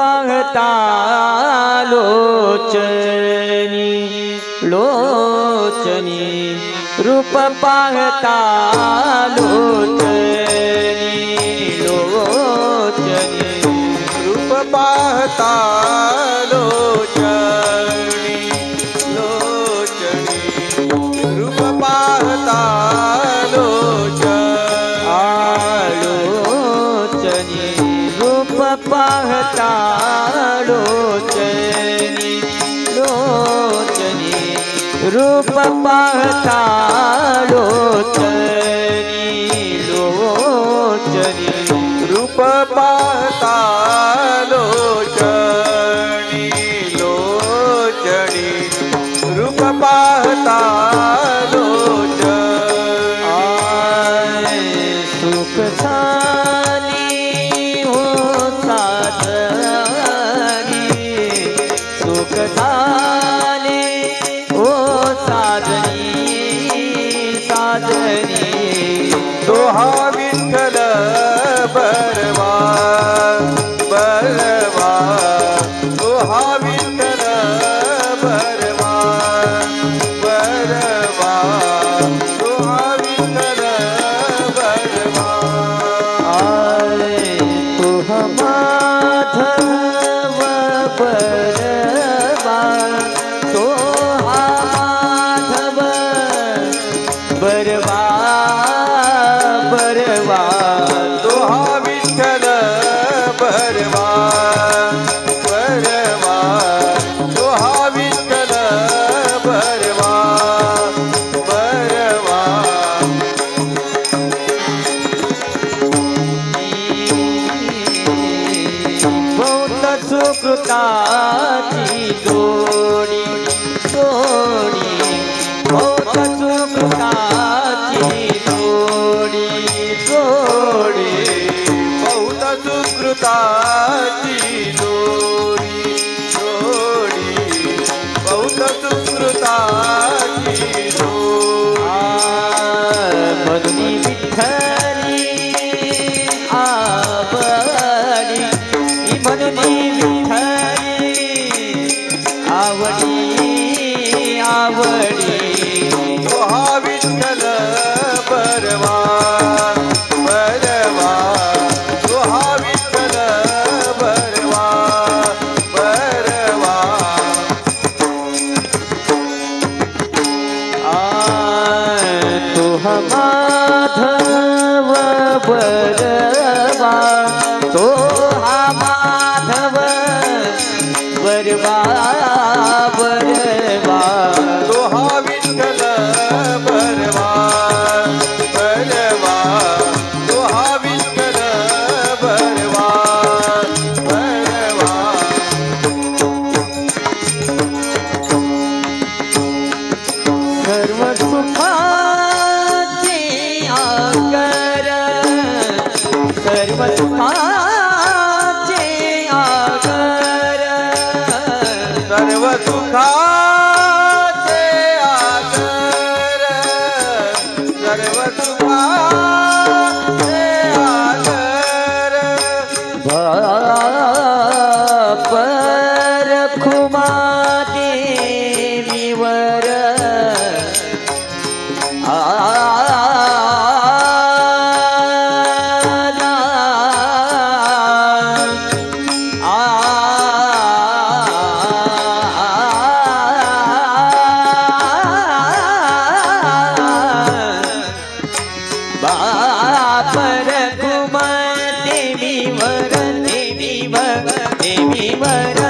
पढ़ता लोचनी लोचनी रूप पढ़ता लोचनी રૂપ પાતાળો ચરી લોચરી રૂપ પાતાળો ચરી લોચરી રૂપ પાતા बर्बाद ভজনী বিঠা पर दुःखाचे आगर सर्व दुःखाचे आगर सर्व வர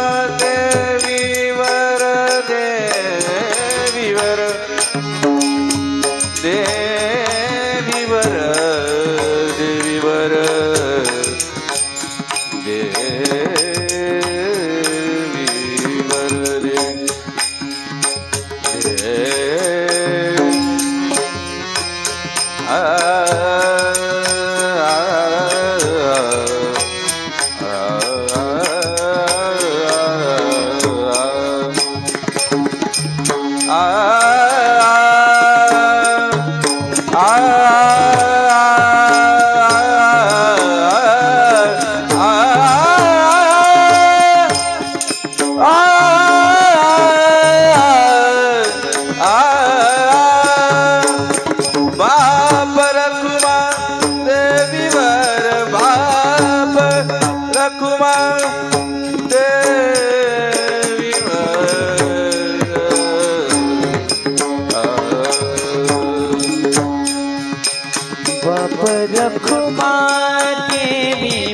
बपर कुमार देवी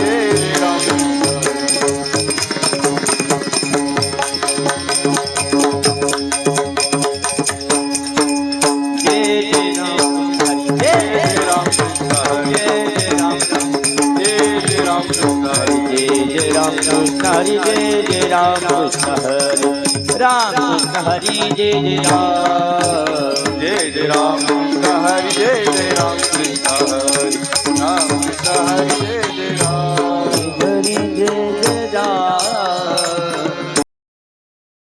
कहरी राम कहरी जय जय राम जय जय राम कहरी जय जय राम कहरी राम कहरी जय जय